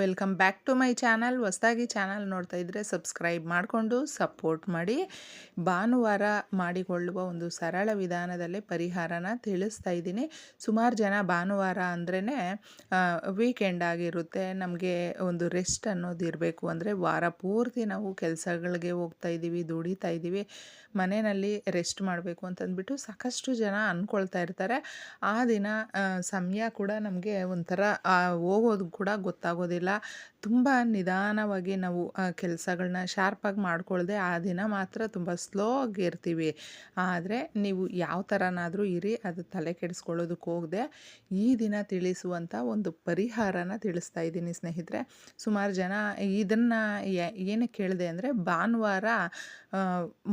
Welcome back to my channel. ಹೊಸದಾಗಿ channel ನೋಡ್ತಾ ಇದ್ದರೆ ಸಬ್ಸ್ಕ್ರೈಬ್ ಮಾಡಿಕೊಂಡು ಸಪೋರ್ಟ್ ಮಾಡಿ. ಭಾನುವಾರ ಮಾಡಿಕೊಳ್ಳುವ ಒಂದು ಸರಳ ವಿಧಾನದಲ್ಲಿ ಪರಿಹಾರನ ತಿಳಿಸ್ತಾ ಇದ್ದೀನಿ. ಸುಮಾರು ಜನ ಭಾನುವಾರ ಅಂದ್ರೇ ವೀಕೆಂಡ್ ಆಗಿರುತ್ತೆ. ನಮಗೆ ಒಂದು ರೆಸ್ಟ್ ಅನ್ನೋದು ಇರಬೇಕು ಅಂದರೆ ವಾರ ಪೂರ್ತಿ ನಾವು ಕೆಲಸಗಳಿಗೆ ಹೋಗ್ತಾ ಇದ್ದೀವಿ, ದುಡಿತಾ ಇದ್ದೀವಿ. ಮನೆಯಲ್ಲಿ ರೆಸ್ಟ್ ಮಾಡಬೇಕು ಅಂತಂದ್ಬಿಟ್ಟು ಸಾಕಷ್ಟು ಜನ ಅಂದ್ಕೊಳ್ತಾ ಇರ್ತಾರೆ. ಆ ದಿನ ಸಮಯ ಕೂಡ ನಮಗೆ ಒಂಥರ ಹೋಗೋದು ಕೂಡ ಗೊತ್ತಾಗೋದಿಲ್ಲ. ತುಂಬ ನಿಧಾನವಾಗಿ ನಾವು ಕೆಲಸಗಳನ್ನ ಶಾರ್ಪಾಗಿ ಮಾಡ್ಕೊಳ್ಳದೆ ಆ ದಿನ ಮಾತ್ರ ತುಂಬ ಸ್ಲೋ ಆಗಿರ್ತೀವಿ ಆದರೆ ನೀವು ಯಾವ ಥರನಾದರೂ ಇರಿ, ಅದು ತಲೆ ಕೆಡಿಸ್ಕೊಳ್ಳೋದಕ್ಕೆ ಹೋಗದೆ, ಈ ದಿನ ತಿಳಿಸುವಂಥ ಒಂದು ಪರಿಹಾರನ ತಿಳಿಸ್ತಾ ಇದ್ದೀನಿ ಸ್ನೇಹಿತರೆ. ಸುಮಾರು ಜನ ಇದನ್ನು ಏನಕ್ಕೆ ಕೇಳಿದೆ ಅಂದರೆ ಭಾನುವಾರ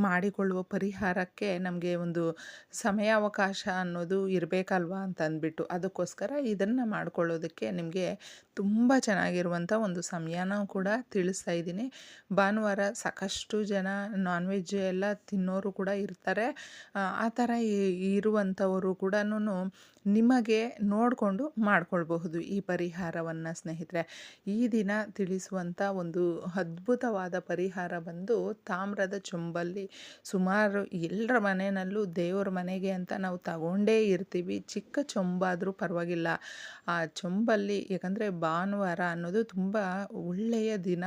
ಮಾಡಿಕೊಳ್ಳುವ ಪರಿಹಾರಕ್ಕೆ ನಮಗೆ ಒಂದು ಸಮಯಾವಕಾಶ ಅನ್ನೋದು ಇರಬೇಕಲ್ವಾ ಅಂತ ಅಂದ್ಬಿಟ್ಟು ಅದಕ್ಕೋಸ್ಕರ ಇದನ್ನು ಮಾಡ್ಕೊಳ್ಳೋದಕ್ಕೆ ನಿಮಗೆ ತುಂಬ ಚೆನ್ನಾಗಿರುವಂಥ ಒಂದು ಸಮಯನ ಕೂಡ ತಿಳಿಸ್ತಾ ಇದ್ದೀನಿ. ಭಾನುವಾರ ಸಾಕಷ್ಟು ಜನ ನಾನ್ ವೆಜ್ ಎಲ್ಲ ತಿನ್ನೋರು ಕೂಡ ಇರ್ತಾರೆ. ಆ, ಥರ ಇರುವಂಥವರು ಕೂಡ ನಿಮಗೆ ನೋಡಿಕೊಂಡು ಮಾಡಿಕೊಳ್ಬಹುದು ಈ ಪರಿಹಾರವನ್ನು ಸ್ನೇಹಿತರೆ. ಈ ದಿನ ತಿಳಿಸುವಂಥ ಒಂದು ಅದ್ಭುತವಾದ ಪರಿಹಾರ ಬಂದು ತಾಮ್ರದ ಚೊಂಬಲ್ಲಿ ಸುಮಾರು ಎಲ್ಲರ ಮನೆಯಲ್ಲೂ ದೇವ್ರ ಮನೆಗೆ ಅಂತ ನಾವು ತಗೊಂಡೇ ಇರ್ತೀವಿ. ಚಿಕ್ಕ ಚೊಂಬಾದರೂ ಪರವಾಗಿಲ್ಲ. ಆ ಚೊಂಬಲ್ಲಿ ಯಾಕಂದರೆ ಭಾನುವಾರ ಅನ್ನೋದು ತುಂಬ ಒಳ್ಳೆಯ ದಿನ.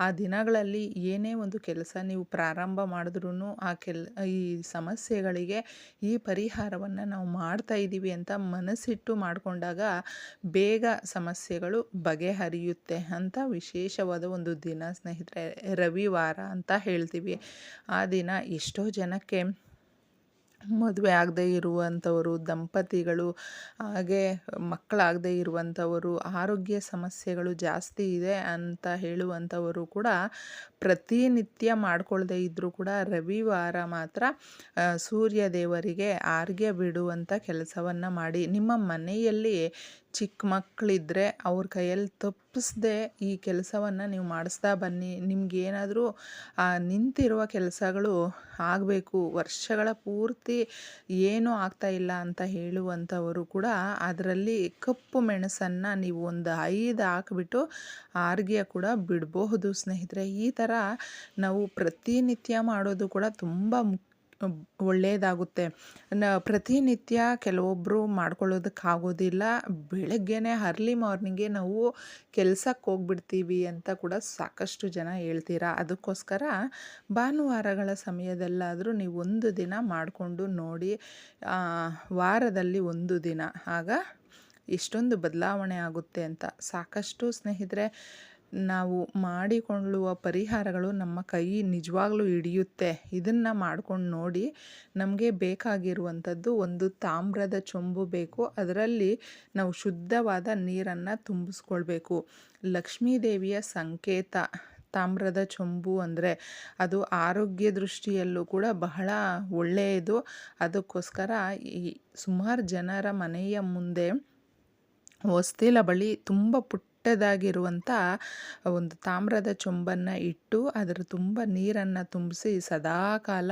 ಆ ದಿನಗಳಲ್ಲಿ ಏನೇ ಒಂದು ಕೆಲಸ ನೀವು ಪ್ರಾರಂಭ ಮಾಡಿದ್ರೂ ಆ ಕೆಲ, ಈ ಸಮಸ್ಯೆಗಳಿಗೆ ಈ ಪರಿಹಾರವನ್ನು ನಾವು ಮಾಡ್ತಾ ಇದ್ದೀವಿ ಅಂತ ಮನಸ್ಸಿಟ್ಟು ಮಾಡಿಕೊಂಡಾಗ ಬೇಗ ಸಮಸ್ಯೆಗಳು ಬಗೆಹರಿಯುತ್ತೆ ಅಂತ ವಿಶೇಷವಾದ ಒಂದು ದಿನ, ಸ್ನೇಹಿತರೆ, ರವಿವಾರ ಅಂತ ಹೇಳ್ತೀವಿ. ಆ ದಿನ ಎಷ್ಟೋ ಜನಕ್ಕೆ ಮದುವೆ ಆಗದೇ ಇರುವಂಥವರು, ದಂಪತಿಗಳು, ಹಾಗೆ ಮಕ್ಕಳಾಗದೇ ಇರುವಂಥವರು, ಆರೋಗ್ಯ ಸಮಸ್ಯೆಗಳು ಜಾಸ್ತಿ ಇದೆ ಅಂತ ಹೇಳುವಂಥವರು ಕೂಡ ಪ್ರತಿನಿತ್ಯ ಮಾಡಿಕೊಳ್ಳದೇ ಇದ್ದರೂ ಕೂಡ ರವಿವಾರ ಮಾತ್ರ ಸೂರ್ಯ ದೇವರಿಗೆ ಆರ್ಗೆ ಬಿಡುವಂಥ ಕೆಲಸವನ್ನು ಮಾಡಿ. ನಿಮ್ಮ ಮನೆಯಲ್ಲಿ ಚಿಕ್ಕ ಮಕ್ಕಳಿದ್ರೆ ಅವ್ರ ಕೈಯಲ್ಲಿ ತಪ್ಪಿಸ್ದೆ ಈ ಕೆಲಸವನ್ನು ನೀವು ಮಾಡಿಸ್ತಾ ಬನ್ನಿ. ನಿಮ್ಗೇನಾದರೂ ನಿಂತಿರುವ ಕೆಲಸಗಳು ಆಗಬೇಕು. ವರ್ಷಗಳ ಪೂರ್ತಿ ಏನೂ ಆಗ್ತಾ ಇಲ್ಲ ಅಂತ ಹೇಳುವಂಥವರು ಕೂಡ ಅದರಲ್ಲಿ ಕಪ್ಪು ಮೆಣಸನ್ನು ನೀವು ಒಂದು ಐದು ಹಾಕಿಬಿಟ್ಟು ಆರ್ಗ್ಯ ಕೂಡ ಬಿಡಬಹುದು ಸ್ನೇಹಿತರೆ. ಈ ಥರ ನಾವು ಪ್ರತಿನಿತ್ಯ ಮಾಡೋದು ಕೂಡ ತುಂಬ ಮುಖ್ಯ. ಒಳ್ಳೆಯದಾಗುತ್ತೆ ನ ಪ್ರತಿನಿತ್ಯ ಕೆಲವೊಬ್ಬರು ಮಾಡ್ಕೊಳ್ಳೋದಕ್ಕಾಗೋದಿಲ್ಲ. ಬೆಳಗ್ಗೆನೇ ಅರ್ಲಿ ಮಾರ್ನಿಂಗೆ ನಾವು ಕೆಲಸಕ್ಕೆ ಹೋಗ್ಬಿಡ್ತೀವಿ ಅಂತ ಕೂಡ ಸಾಕಷ್ಟು ಜನ ಹೇಳ್ತೀರಾ? ಅದಕ್ಕೋಸ್ಕರ ಭಾನುವಾರಗಳ ಸಮಯದಲ್ಲಾದರೂ ನೀವು ಒಂದು ದಿನ ಮಾಡಿಕೊಂಡು ನೋಡಿ ವಾರದಲ್ಲಿ ಒಂದು ದಿನ. ಆಗ ಎಷ್ಟೊಂದು ಬದಲಾವಣೆ ಆಗುತ್ತೆ ಅಂತ ಸಾಕಷ್ಟು ಸ್ನೇಹಿತರೆ ನಾವು ಮಾಡಿಕೊಳ್ಳುವ ಪರಿಹಾರಗಳು ನಮ್ಮ ಕೈ ನಿಜವಾಗ್ಲೂ ಹಿಡಿಯುತ್ತೆ. ಇದನ್ನು ಮಾಡ್ಕೊಂಡು ನೋಡಿ ನಮಗೆ ಬೇಕಾಗಿರುವಂಥದ್ದು ಒಂದು ತಾಮ್ರದ ಚೊಂಬು ಬೇಕು. ಅದರಲ್ಲಿ ನಾವು ಶುದ್ಧವಾದ ನೀರನ್ನು ತುಂಬಿಸ್ಕೊಳ್ಬೇಕು. ಲಕ್ಷ್ಮೀ ದೇವಿಯ ಸಂಕೇತ ತಾಮ್ರದ ಚೊಂಬು ಅಂದರೆ ಅದು ಆರೋಗ್ಯ ದೃಷ್ಟಿಯಲ್ಲೂ ಕೂಡ ಬಹಳ ಒಳ್ಳೆಯದು. ಅದಕ್ಕೋಸ್ಕರ ಈ ಸುಮಾರು ಜನರ ಮನೆಯ ಮುಂದೆ ಹೊಸ್ತಿಲ ಬಳಿ ತುಂಬ ಪುಟ್ಟದಾಗಿರುವಂಥ ಒಂದು ತಾಮ್ರದ ಚೊಂಬನ್ನು ಇಟ್ಟು ಅದರ ತುಂಬ ನೀರನ್ನು ತುಂಬಿಸಿ ಸದಾಕಾಲ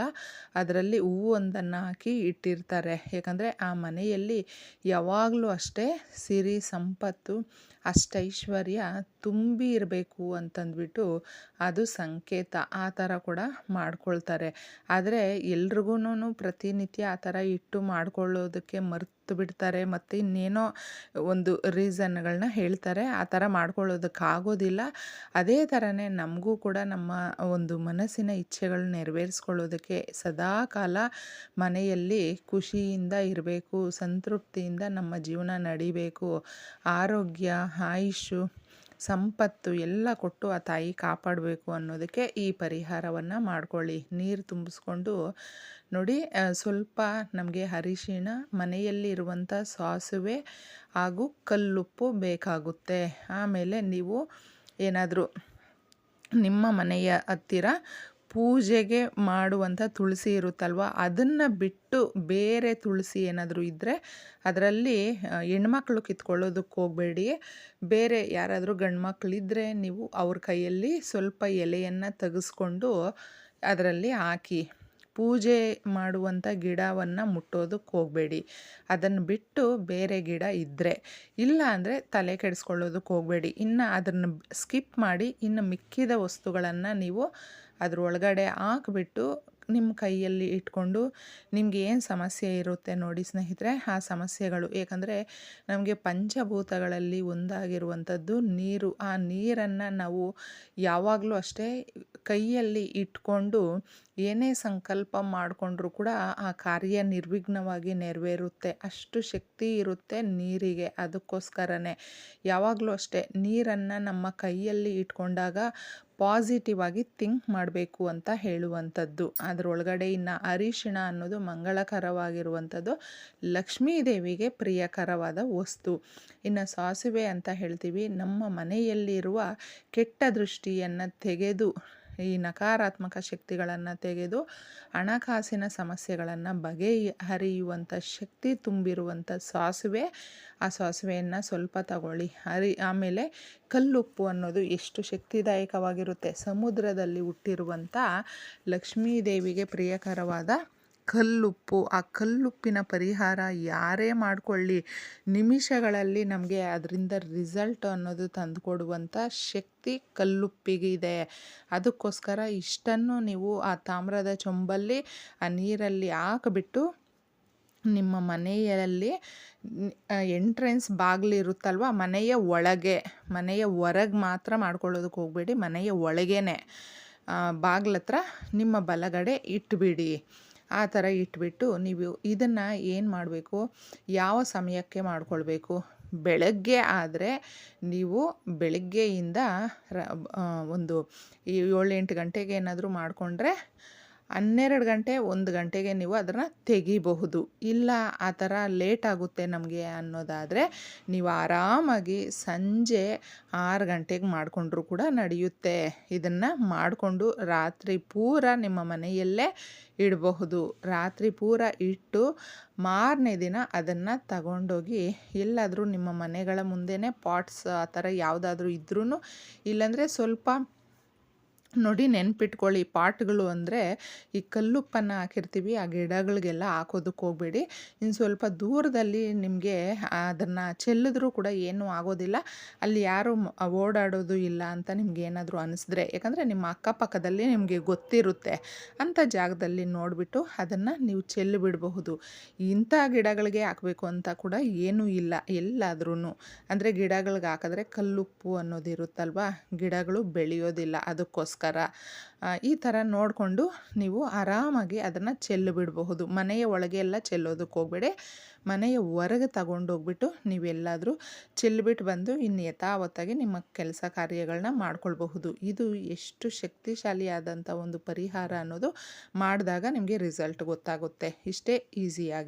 ಅದರಲ್ಲಿ ಹೂವೊಂದನ್ನು ಹಾಕಿ ಇಟ್ಟಿರ್ತಾರೆ. ಯಾಕಂದರೆ ಆ ಮನೆಯಲ್ಲಿ ಯಾವಾಗಲೂ ಅಷ್ಟೇ ಸಿರಿ, ಸಂಪತ್ತು, ಅಷ್ಟೈಶ್ವರ್ಯ ತುಂಬಿ ಇರಬೇಕು ಅಂತಂದ್ಬಿಟ್ಟು ಅದು ಸಂಕೇತ. ಆ ಥರ ಕೂಡ ಮಾಡ್ಕೊಳ್ತಾರೆ. ಆದರೆ ಎಲ್ರಿಗೂ ಪ್ರತಿನಿತ್ಯ ಆ ಥರ ಇಟ್ಟು ಮಾಡ್ಕೊಳ್ಳೋದಕ್ಕೆ ಮರ್ತು ಬಿಡ್ತಾರೆ ಮತ್ತು ಇನ್ನೇನೋ ಒಂದು ರೀಸನ್ಗಳನ್ನ ಹೇಳ್ತಾರೆ, ಆ ಥರ ಮಾಡ್ಕೊಳ್ಳೋದಕ್ಕಾಗೋದಿಲ್ಲ. ಅದೇ ಥರನೇ ನಮಗೂ ಕೂಡ ನಮ್ಮ ಒಂದು ಮನಸ್ಸಿನ ಇಚ್ಛೆಗಳನ್ನ ನೆರವೇರಿಸ್ಕೊಳ್ಳೋದಕ್ಕೆ ಸದಾಕಾಲ ಮನೆಯಲ್ಲಿ ಖುಷಿಯಿಂದ ಇರಬೇಕು, ಸಂತೃಪ್ತಿಯಿಂದ ನಮ್ಮ ಜೀವನ ನಡಿಬೇಕು. ಆರೋಗ್ಯ ಆಯುಷು ಸಂಪತ್ತು ಎಲ್ಲ ಕೊಟ್ಟು ಆ ತಾಯಿ ಕಾಪಾಡಬೇಕು ಅನ್ನೋದಕ್ಕೆ ಈ ಪರಿಹಾರವನ್ನು ಮಾಡ್ಕೊಳ್ಳಿ. ನೀರು ತುಂಬಿಸ್ಕೊಂಡು ನೋಡಿ ಸ್ವಲ್ಪ ನಮಗೆ ಅರಿಶಿಣ ಮನೆಯಲ್ಲಿ ಇರುವಂಥ ಸಾಸುವೆ ಹಾಗೂ ಕಲ್ಲುಪ್ಪು ಬೇಕಾಗುತ್ತೆ. ಆಮೇಲೆ ನೀವು ಏನಾದರೂ ನಿಮ್ಮ ಮನೆಯ ಹತ್ತಿರ ಪೂಜೆಗೆ ಮಾಡುವಂಥ ತುಳಸಿ ಇರುತ್ತಲ್ವ? ಅದನ್ನು ಬಿಟ್ಟು ಬೇರೆ ತುಳಸಿ ಏನಾದರೂ ಇದ್ದರೆ ಅದರಲ್ಲಿ ಹೆಣ್ಮಕ್ಳು ಕಿತ್ಕೊಳ್ಳೋದಕ್ಕೆ ಹೋಗಬೇಡಿ. ಬೇರೆ ಯಾರಾದರೂ ಗಂಡ್ಮಕ್ಳಿದ್ರೆ ನೀವು ಅವ್ರ ಕೈಯಲ್ಲಿ ಸ್ವಲ್ಪ ಎಲೆಯನ್ನು ತೆಗೆಸ್ಕೊಂಡು ಅದರಲ್ಲಿ ಹಾಕಿ. ಪೂಜೆ ಮಾಡುವಂಥ ಗಿಡವನ್ನು ಮುಟ್ಟೋದಕ್ಕೆ ಹೋಗಬೇಡಿ. ಅದನ್ನು ಬಿಟ್ಟು ಬೇರೆ ಗಿಡ ಇದ್ದರೆ ಇಲ್ಲ ಅಂದರೆ ತಲೆ ಕೆಡಿಸ್ಕೊಳ್ಳೋದಕ್ಕೆ ಹೋಗಬೇಡಿ. ಇನ್ನು ಅದನ್ನು ಸ್ಕಿಪ್ ಮಾಡಿ ಇನ್ನು ಮಿಕ್ಕಿದ ವಸ್ತುಗಳನ್ನು ನೀವು ಅದ್ರ ಒಳಗಡೆ ಹಾಕ್ಬಿಟ್ಟು ನಿಮ್ಮ ಕೈಯಲ್ಲಿ ಇಟ್ಕೊಂಡು ನಿಮಗೆ ಏನು ಸಮಸ್ಯೆ ಇರುತ್ತೆ ನೋಡಿ ಸ್ನೇಹಿತರೆ, ಆ ಸಮಸ್ಯೆಗಳು ಏಕೆಂದರೆ ನಮಗೆ ಪಂಚಭೂತಗಳಲ್ಲಿ ಒಂದಾಗಿರುವಂಥದ್ದು ನೀರು. ಆ ನೀರನ್ನು ನಾವು ಯಾವಾಗಲೂ ಅಷ್ಟೇ ಕೈಯಲ್ಲಿ ಇಟ್ಕೊಂಡು ಏನೇ ಸಂಕಲ್ಪ ಮಾಡಿಕೊಂಡ್ರೂ ಕೂಡ ಆ ಕಾರ್ಯ ನಿರ್ವಿಘ್ನವಾಗಿ ನೆರವೇರುತ್ತೆ. ಅಷ್ಟು ಶಕ್ತಿ ಇರುತ್ತೆ ನೀರಿಗೆ. ಅದಕ್ಕೋಸ್ಕರನೇ ಯಾವಾಗಲೂ ಅಷ್ಟೇ ನೀರನ್ನು ನಮ್ಮ ಕೈಯಲ್ಲಿ ಇಟ್ಕೊಂಡಾಗ ಪಾಸಿಟಿವ್ ಆಗಿ ಥಿಂಕ್ ಮಾಡಬೇಕು ಅಂತ ಹೇಳುವಂಥದ್ದು. ಅದರೊಳಗಡೆ ಇನ್ನು ಅರಿಶಿಣ ಅನ್ನೋದು ಮಂಗಳಕರವಾಗಿರುವಂಥದ್ದು. ಲಕ್ಷ್ಮೀ ದೇವಿಗೆ ಪ್ರಿಯಕರವಾದ ವಸ್ತು. ಇನ್ನು ಸಾಸಿವೆ ಅಂತ ಹೇಳ್ತೀವಿ. ನಮ್ಮ ಮನೆಯಲ್ಲಿರುವ ಕೆಟ್ಟ ದೃಷ್ಟಿಯನ್ನು ತೆಗೆದು ಈ ನಕಾರಾತ್ಮಕ ಶಕ್ತಿಗಳನ್ನು ತೆಗೆದು ಹಣಕಾಸಿನ ಸಮಸ್ಯೆಗಳನ್ನು ಬಗೆಹರಿಯುವಂಥ ಶಕ್ತಿ ತುಂಬಿರುವಂಥ ಸಾಸಿವೆ, ಆ ಸಾಸಿವೆಯನ್ನು ಸ್ವಲ್ಪ ತಗೊಳ್ಳಿ. ಹರಿ, ಆಮೇಲೆ ಕಲ್ಲುಪ್ಪು ಅನ್ನೋದು ಎಷ್ಟು ಶಕ್ತಿದಾಯಕವಾಗಿರುತ್ತೆ. ಸಮುದ್ರದಲ್ಲಿ ಹುಟ್ಟಿರುವಂಥ ಲಕ್ಷ್ಮೀದೇವಿಗೆ ಪ್ರಿಯಕರವಾದ ಕಲ್ಲುಪ್ಪು, ಆ ಕಲ್ಲುಪ್ಪಿನ ಪರಿಹಾರ ಯಾರೇ ಮಾಡಿಕೊಳ್ಳಿ, ನಿಮಿಷಗಳಲ್ಲಿ ನಮಗೆ ಅದರಿಂದ ರಿಸಲ್ಟ್ ಅನ್ನೋದು ತಂದುಕೊಡುವಂಥ ಶಕ್ತಿ ಕಲ್ಲುಪ್ಪಿಗಿದೆ. ಅದಕ್ಕೋಸ್ಕರ ಇಷ್ಟನ್ನು ನೀವು ಆ ತಾಮ್ರದ ಚೊಂಬಲ್ಲಿ, ಆ ನೀರಲ್ಲಿ ಹಾಕಿಬಿಟ್ಟು ನಿಮ್ಮ ಮನೆಯಲ್ಲಿ ಎಂಟ್ರೆನ್ಸ್ ಬಾಗಿಲಿರುತ್ತಲ್ವ ಮನೆಯ ಒಳಗೆ, ಮನೆಯ ಹೊರಗೆ ಮಾತ್ರ ಮಾಡ್ಕೊಳ್ಳೋದಕ್ಕೆ ಹೋಗಬೇಡಿ, ಮನೆಯ ಒಳಗೇನೆ. ಬಾಗಿಲತ್ರ ನಿಮ್ಮ ಬಲಗಡೆ ಇಟ್ಬಿಡಿ. ಆ ಥರ ಇಟ್ಬಿಟ್ಟು ನೀವು ಇದನ್ನು ಏನು ಮಾಡಬೇಕು? ಯಾವ ಸಮಯಕ್ಕೆ ಮಾಡಿಕೊಳ್ಬೇಕು? ಬೆಳಗ್ಗೆ ಆದರೆ ನೀವು ಬೆಳಗ್ಗೆಯಿಂದ ರ ಒಂದು ಏಳು ಎಂಟು ಗಂಟೆಗೆ ಏನಾದರೂ ಮಾಡಿಕೊಂಡ್ರೆ ಹನ್ನೆರಡು ಗಂಟೆ, ಒಂದು ಗಂಟೆಗೆ ನೀವು ಅದನ್ನು ತೆಗಿಬಹುದು. ಇಲ್ಲ, ಆ ಥರ ಲೇಟ್ ಆಗುತ್ತೆ ನಮಗೆ ಅನ್ನೋದಾದರೆ, ನೀವು ಆರಾಮಾಗಿ ಸಂಜೆ ಆರು ಗಂಟೆಗೆ ಮಾಡಿಕೊಂಡ್ರೂ ಕೂಡ ನಡೆಯುತ್ತೆ. ಇದನ್ನು ಮಾಡಿಕೊಂಡು ರಾತ್ರಿ ಪೂರ ನಿಮ್ಮ ಮನೆಯಲ್ಲೇ ಇಡಬಹುದು. ರಾತ್ರಿ ಪೂರ ಇಟ್ಟು ಮಾರನೇ ದಿನ ಅದನ್ನು ತಗೊಂಡೋಗಿ ಎಲ್ಲಾದರೂ ನಿಮ್ಮ ಮನೆಗಳ ಮುಂದೆನೇ ಪಾಟ್ಸ್ ಆ ಥರ ಯಾವುದಾದ್ರೂ ಇದ್ರೂ ಇಲ್ಲಾಂದರೆ ಸ್ವಲ್ಪ ನೋಡಿ ನೆನ್ಪಿಟ್ಕೊಳ್ಳಿ. ಪಾಟ್ಗಳು ಅಂದರೆ ಈ ಕಲ್ಲುಪ್ಪನ್ನು ಹಾಕಿರ್ತೀವಿ. ಆ ಗಿಡಗಳಿಗೆಲ್ಲ ಹಾಕೋದಕ್ಕೆ ಹೋಗಬೇಡಿ. ಇನ್ನು ಸ್ವಲ್ಪ ದೂರದಲ್ಲಿ ನಿಮಗೆ ಅದನ್ನು ಚೆಲ್ಲಿದ್ರೂ ಕೂಡ ಏನೂ ಆಗೋದಿಲ್ಲ. ಅಲ್ಲಿ ಯಾರು ಓಡಾಡೋದು ಇಲ್ಲ ಅಂತ ನಿಮ್ಗೆ ಏನಾದರೂ ಅನಿಸಿದ್ರೆ, ಯಾಕಂದರೆ ನಿಮ್ಮ ಅಕ್ಕಪಕ್ಕದಲ್ಲಿ ನಿಮಗೆ ಗೊತ್ತಿರುತ್ತೆ ಅಂಥ ಜಾಗದಲ್ಲಿ ನೋಡಿಬಿಟ್ಟು ಅದನ್ನು ನೀವು ಚೆಲ್ಲಿ ಬಿಡಬಹುದು ಇಂಥ ಗಿಡಗಳಿಗೆ ಹಾಕಬೇಕು ಅಂತ ಕೂಡ ಏನೂ ಇಲ್ಲ ಎಲ್ಲಾದ್ರೂ ಅಂದರೆ ಗಿಡಗಳಿಗೆ ಹಾಕಿದ್ರೆ ಕಲ್ಲುಪ್ಪು ಅನ್ನೋದಿರುತ್ತಲ್ವ? ಗಿಡಗಳು ಬೆಳೆಯೋದಿಲ್ಲ. ಅದಕ್ಕೋಸ್ಕರ. ಈ ಥರ ನೋಡಿಕೊಂಡು ನೀವು ಆರಾಮಾಗಿ ಅದನ್ನು ಚೆಲ್ಲು ಬಿಡಬಹುದು ಮನೆಯ ಒಳಗೆ ಎಲ್ಲ ಚೆಲ್ಲೋದಕ್ಕೆ ಹೋಗಬೇಡಿ. ಮನೆಯ ಹೊರಗೆ ತಗೊಂಡೋಗ್ಬಿಟ್ಟು ನೀವೆಲ್ಲಾದರೂ ಚೆಲ್ಲಿಬಿಟ್ಟು ಬಂದು ಇನ್ನು ಯಥಾವತ್ತಾಗಿ ನಿಮ್ಮ ಕೆಲಸ ಕಾರ್ಯಗಳನ್ನ ಮಾಡ್ಕೊಳ್ಬಹುದು. ಇದು ಎಷ್ಟು ಶಕ್ತಿಶಾಲಿಯಾದಂಥ ಒಂದು ಪರಿಹಾರ ಅನ್ನೋದು ಮಾಡಿದಾಗ ನಿಮಗೆ ರಿಸಲ್ಟ್ ಗೊತ್ತಾಗುತ್ತೆ. ಇಷ್ಟೇ ಈಸಿಯಾಗಿ.